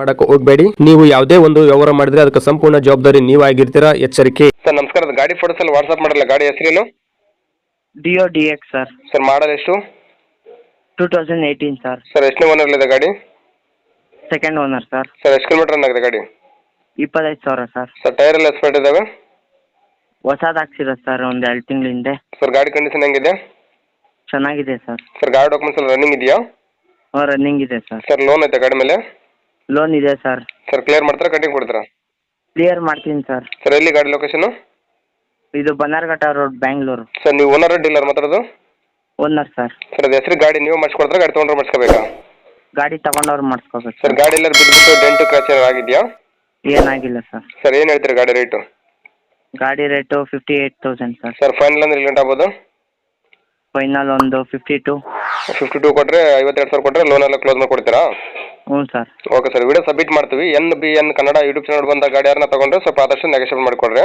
ಮಾಡಕ್ಕೆ ಹೋಗಬೇಡಿ. ನೀವು ಯಾವುದೇ ಒಂದು ವ್ಯವಹಾರ ಮಾಡಿದ್ರೆ ಅದಕ್ಕೆ ಸಂಪೂರ್ಣ ಜವಾಬ್ದಾರಿ ನೀವಾಗಿರ್ತೀರಾ? ಎಚ್ಚರಿಕೆ. ಸರ್ ನಮಸ್ಕಾರ. ಗಾಡಿ ಫೋಟೋಸ್ ಅಲ್ಲಿ ವಾಟ್ಸ್ಆಪ್ ಮಾಡಲ್ಲ. ಗಾಡಿ ಹೆಸರೇನು? Dio D X sir. Sir model ಎಷ್ಟು? Two thousand eighteen sir. Sir ಎಷ್ಟು ಓನರ್ ಇದೆ ಗಾಡಿ? Second owner sir. ಸರ್ ಎಷ್ಟು ಕಿಲೋಮೀಟರ್ ರನ್ ಆಗಿದೆ ಗಾಡಿ? ಇಪ್ಪತ್ತೈದು ಸಾವಿರ ಸರ್. ಸರ್ ಟೈರ್ ಎಲ್ಲ ಎಸ್ಪೆಂಟ್ ಇದಾವೆ? ಹೊಸದು ಹಾಕ್ಸಿರೋದು ಸರ್ ಒಂದು ಎರಡು ತಿಂಗಳ ಹಿಂದೆ. ಸರ್ ಗಾಡಿ ಕಂಡೀಷನ್ ಹೆಂಗಿದೆ? ಚೆನ್ನಾಗಿದೆ ಸರ್. ಸರ್ ಗಾಡಿ ಡಾಕ್ಯುಮೆಂಟ್ಸ್ ಎಲ್ಲ ರನ್ನಿಂಗ್ ಇದೆಯಾ? ಹಾಂ ರನ್ನಿಂಗ್ ಇದೆ ಸರ್. ಸರ್ ಲೋನ್ ಐತೆ ಗಾಡಿ ಮೇಲೆ? ಲೋನ್ ಇದೆ ಸರ್. ಸರ್ ಕ್ಲಿಯರ್ ಮಾಡ್ತಾರಾ ಕಟ್ಟಿಂಗ್ ಕೊಡ್ತೀರಾ? ಕ್ಲಿಯರ್ ಮಾಡ್ತೀನಿ ಸರ್. ಸರ್ ಎಲ್ಲಿ ಗಾಡಿ ಲೊಕೇಶನ್ ಇದು ಬನ್ನಾರ್ಘಟ್ಟ ರೋಡ್ ಬ್ಯಾಂಗ್ಳೂರು ಸರ್ ನೀವು ಓನರ್ ಡೀಲರ್ ಮಾತಾಡೋದು? Owner sir. ಸರ್ ಅದು ಹೆಸರು ಗಾಡಿ ನೀವು ಮಾಡಿಸ್ಕೊಡ್ತಾರೆ ಗಾಡಿ ತೊಗೊಂಡ್ರೆ ಮಾಡಿಸ್ಕೋಬೇಕಾ? ಗಾಡಿ ತಗೊಂಡವ್ರು ಮಾಡಿಸ್ಕೋಬೇಕು ಸರ್ ಸರ್. ಗಾಡಿ ಎಲ್ಲ ಬಿದ್ದುಬಿಟ್ಟು ಡೆಂಟು ಕ್ರಾಚ್ ಏನಾರು ಆಗಿದೆಯಾ? ಏನಾಗಿಲ್ಲ ಸರ್. ಸರ್ ಏನು ಹೇಳ್ತೀರಾ ಗಾಡಿ ರೇಟು ಗಾಡಿ rate fifty eight thousand sir. Sir final ಅಂದ್ರೆ ಇಲ್ಲಿ ಆಗ್ಬೋದು? ಫೈನಲ್ ಒಂದು ಫಿಫ್ಟಿ ಟು ಫಿಫ್ಟಿ ಟೂ ಕೊಟ್ಟರೆ ಐವತ್ತೆರಡು ಸಾವಿರ ಕೊಟ್ಟರೆ ಲೋನ್ ಎಲ್ಲ ಕ್ಲೋಸ್ ಮಾಡಿ ಕೊಡ್ತೀರಾ ಓಕೆ ಸರ್ ವಿಡಿಯೋ ಸಬ್ಮಿಟ್ ಮಾಡ್ತೀವಿ. N B N Kannada YouTube channel ಬಂದ ಗಾಡಿ ಯಾರನ್ನ ತಗೊಂಡ್ರೆ ಸ್ವಲ್ಪ ಆದಷ್ಟು ನೆಗೆಷನ್ ಮಾಡಿಕೊಡ್ರಿ.